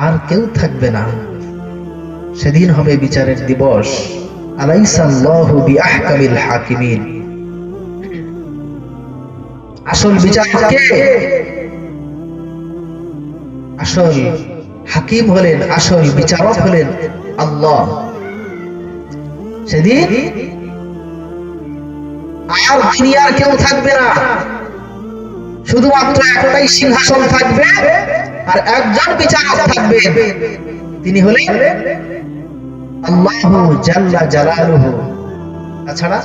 আর কেউ থাকবে না। সেদিন হবে বিচারের দিবস। আসল হাকিম হলেন, আসল বিচারক হলেন আল্লাহ। সেদিন আর দুনিয়ার কেউ থাকবে না। শুধুমাত্র একটাই সিংহাসন থাকবে। আর একজন বিচারক থাকবে, তিনি হলেন আল্লাহ জাল্লা জালালুহু। তাছাড়া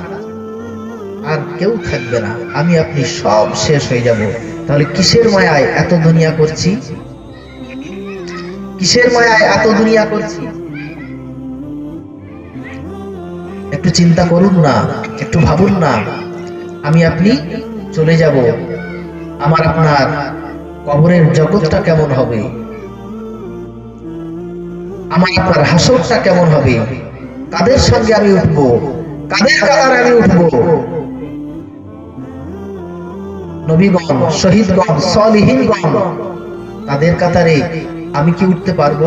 আর কেউ থাকবে না, আমি আপনি সব শেষ হয়ে যাব। তাহলে কিসের মায়ায় এত দুনিয়া করছি? কিসের মায়ায় এত দুনিয়া করছি? একটু চিন্তা করুন না, একটু ভাবুন না, আমি আপনি চলে যাব। আমার আপনার কবরের জগৎটা কেমন হবে? আমার আপনার হাসরটা কেমন হবে? কাদের সঙ্গে আমি উঠব? কাদের কাতারে আমি উঠব? নবীগণ, শহীদগণ, সলিহীনগণ, তাদের কাতারে আমি কি উঠতে পারব?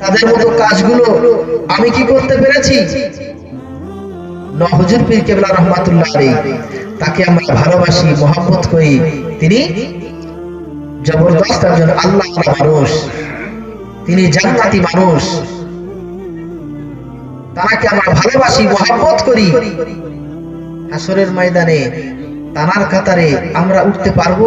তাদের মতো কাজগুলো আমি কি করতে পেরেছি? নহজুর পীর কেবলা রহমাতুল্লাহ তাকে আমরা ভালোবাসি মোহাম্মত করি। তিনি জবরদস্ত একজন আল্লাহ মানুষ। তিনি জান্নাতি মানুষ। তাকে আমরা ভালোবাসি মোহাম্মত করি। হাসরের ময়দানে তানার কাতারে আমরা উঠতে পারব?